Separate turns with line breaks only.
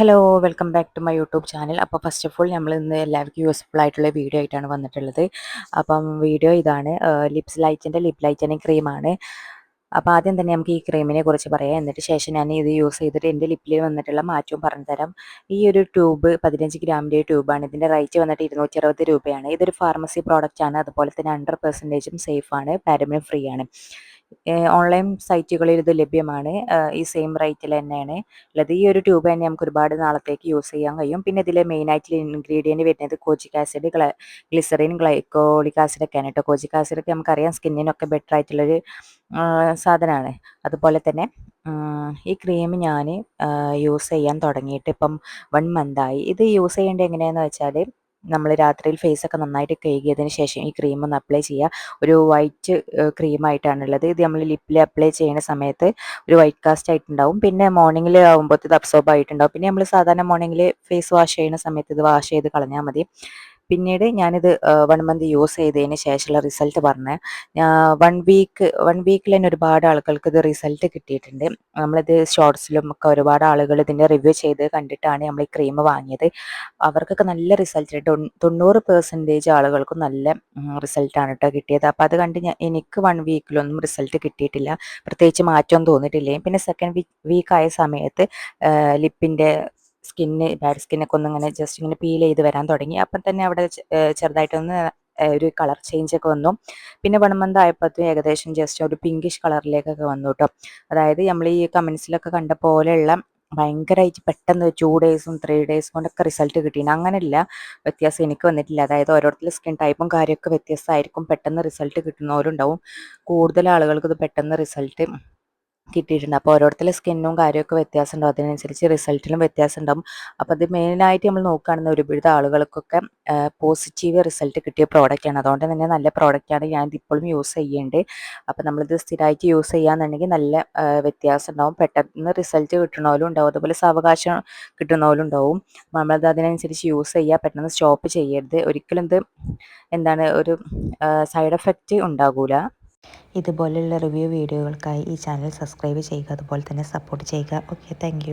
Hello welcome back to my YouTube channel അപ്പോൾ first of all നമ്മൾ ഇന്ന് എല്ലാവർക്കും യൂസ്ഫുൾ ആയിട്ടുള്ള വീഡിയോ ആയിട്ടാണ് വന്നിട്ടുള്ളത്. അപ്പം വീഡിയോ ഇതാണ് ലിപ്സ് ലൈറ്റിന്റെ ലിപ് ലൈറ്റനിങ് ക്രീമാണ് അപ്പോൾ ആദ്യം തന്നെ നമുക്ക് ഈ ക്രീമിനെ കുറിച്ച് പറയാം. എന്നിട്ട് ശേഷം ഞാൻ ഇത് യൂസ് ചെയ്തിട്ട് എന്റെ ലിപ്പിൽ വന്നിട്ടുള്ള മാറ്റവും പറഞ്ഞു തരാം. ഈ ഒരു ട്യൂബ് പതിനഞ്ച് ഗ്രാമിന്റെ ട്യൂബാണ് ഇതിന്റെ റേറ്റ് വന്നിട്ട് ഇരുന്നൂറ്റി അറുപത് രൂപയാണ്. ഇതൊരു ഫാർമസി പ്രോഡക്റ്റ് ആണ്. അതുപോലെ തന്നെ ഹൺഡ്രഡ് പെർസെന്റേജും സേഫാണ് പാരമിനും ഫ്രീ ആണ്. ഓൺലൈൻ സൈറ്റുകളിൽ ഇത് ലഭ്യമാണ്. ഈ സെയിം റേറ്റിൽ തന്നെയാണ്. ഉള്ളത് ഈ ഒരു ട്യൂബ് തന്നെ നമുക്ക് ഒരുപാട് നാളത്തേക്ക് യൂസ് ചെയ്യാൻ കഴിയും. പിന്നെ ഇതിൽ ആയിട്ടുള്ള ഇൻഗ്രീഡിയന്റ് വരുന്നത് kojic acid glycerin glycolic acid ഒക്കെയാണ് കേട്ടോ. കോജിക് ആസിഡ് ഒക്കെ നമുക്കറിയാം സ്കിന്നിനൊക്കെ ബെറ്റർ ആയിട്ടുള്ളൊരു സാധനമാണ്. അതുപോലെ തന്നെ ഈ ക്രീം ഞാൻ യൂസ് ചെയ്യാൻ തുടങ്ങിയിട്ട് ഇപ്പം വൺ ആയി. ഇത് യൂസ് ചെയ്യേണ്ടത് എങ്ങനെയാണെന്ന് വെച്ചാൽ നമ്മൾ രാത്രിയിൽ ഫേസ് ഒക്കെ നന്നായിട്ട് കഴുകിയതിന് ശേഷം ഈ ക്രീം ഒന്ന് അപ്ലൈ ചെയ്യുക. ഒരു വൈറ്റ് ക്രീമായിട്ടാണുള്ളത് ഇത് നമ്മൾ ലിപ്പിൽ അപ്ലൈ ചെയ്യുന്ന സമയത്ത് ഒരു വൈറ്റ് കാസ്റ്റ് ആയിട്ടുണ്ടാവും. പിന്നെ മോർണിംഗിൽ ആകുമ്പോൾ ഇത് അബ്സോർബ് ആയിട്ടുണ്ടാവും. പിന്നെ നമ്മൾ സാധാരണ മോർണിംഗിൽ ഫേസ് വാഷ് ചെയ്യുന്ന സമയത്ത് ഇത് വാഷ് ചെയ്ത് കളഞ്ഞാൽ മതി. പിന്നീട് ഞാനിത് വൺ മന്ത് യൂസ് ചെയ്തതിന് ശേഷമുള്ള റിസൾട്ട് പറഞ്ഞ്. വൺ വീക്ക് വൺ വീക്കിൽ തന്നെ ഒരുപാട് ആളുകൾക്ക് ഇത് റിസൾട്ട് കിട്ടിയിട്ടുണ്ട്. നമ്മളിത് ഷോർട്സിലും ഒക്കെ ഒരുപാട് ആളുകൾ ഇതിന്റെ റിവ്യൂ ചെയ്ത് കണ്ടിട്ടാണ് നമ്മൾ ഈ ക്രീം വാങ്ങിയത്. അവർക്കൊക്കെ നല്ല റിസൾട്ട് തൊണ്ണൂറ് പെർസെന്റേജ് ആളുകൾക്കും നല്ല റിസൾട്ടാണ് കേട്ടോ കിട്ടിയത്. അപ്പോൾ അത് കണ്ട് ഞാൻ എനിക്ക് വൺ വീക്കിലൊന്നും റിസൾട്ട് കിട്ടിയിട്ടില്ല. പ്രത്യേകിച്ച് മാറ്റം തോന്നിയിട്ടില്ലേ. പിന്നെ സെക്കൻഡ് വീക്ക് വീക്കായ സമയത്ത് ലിപ്പിന്റെ സ്കിന്ന് ബാഡ് സ്കിന്നൊക്കെ ഒന്ന് ഇങ്ങനെ ജസ്റ്റ് ഇങ്ങനെ പീൽ ചെയ്ത് വരാൻ തുടങ്ങി. അപ്പം തന്നെ അവിടെ ചെറുതായിട്ടൊന്ന് ഒരു കളർ ചേഞ്ച് ഒക്കെ വന്നു. പിന്നെ വൺ മന്ത് ഏകദേശം ജസ്റ്റ് ഒരു പിങ്കിഷ് കളറിലേക്കൊക്കെ വന്നു കേട്ടോ. അതായത് നമ്മൾ ഈ കമൻസിലൊക്കെ കണ്ട പോലെയുള്ള ഭയങ്കരമായിട്ട് പെട്ടെന്ന് ടു ഡേയ്സും ത്രീ ഡേയ്സ് കൊണ്ടൊക്കെ റിസൾട്ട് കിട്ടിയിട്ടുണ്ട്. അങ്ങനെയില്ല വ്യത്യാസം എനിക്ക് വന്നിട്ടില്ല. അതായത് ഓരോരുത്തരുടെ സ്കിൻ ടൈപ്പും കാര്യമൊക്കെ വ്യത്യസ്തമായിരിക്കും. പെട്ടെന്ന് റിസൾട്ട് കിട്ടുന്നവരുണ്ടാവും. കൂടുതൽ ആളുകൾക്ക് ഇത് പെട്ടെന്ന് റിസൾട്ട് കിട്ടിയിട്ടുണ്ട്. അപ്പോൾ ഓരോരുത്തരുടെ സ്കിന്നും കാര്യമൊക്കെ വ്യത്യാസം ഉണ്ടാവും അതിനനുസരിച്ച് റിസൾട്ടിലും വ്യത്യാസം ഉണ്ടാവും അപ്പോൾ അത് മെയിനായിട്ട് നമ്മൾ നോക്കുകയാണെന്ന് ഒരുപാട് ആളുകൾക്കൊക്കെ പോസിറ്റീവ് റിസൾട്ട് കിട്ടിയ പ്രോഡക്റ്റാണ് അതുകൊണ്ട് തന്നെ നല്ല പ്രോഡക്റ്റാണ് ഞാൻ ഇപ്പോഴും യൂസ് ചെയ്യുന്നുണ്ട്. അപ്പോൾ നമ്മളിത് സ്ഥിരമായിട്ട് യൂസ് ചെയ്യാന്നുണ്ടെങ്കിൽ നല്ല വ്യത്യാസം ഉണ്ടാവും പെട്ടെന്ന് റിസൾട്ട് കിട്ടണമെങ്കിലും ഉണ്ടാവും. അതുപോലെ സാവകാശം കിട്ടുന്നവരും ഉണ്ടാവും. നമ്മളത് അതിനനുസരിച്ച് യൂസ് ചെയ്യുക. പെട്ടെന്ന് സ്റ്റോപ്പ് ചെയ്യരുത്. ഒരിക്കലും ഇത് എന്താണ് ഒരു സൈഡ് എഫക്റ്റ് ഉണ്ടാകൂല. ഇതുപോലെയുള്ള റിവ്യൂ വീഡിയോകൾക്കായി ഈ ചാനൽ സബ്സ്ക്രൈബ് ചെയ്യുക അതുപോലെ തന്നെ സപ്പോർട്ട് ചെയ്യുക. Okay thank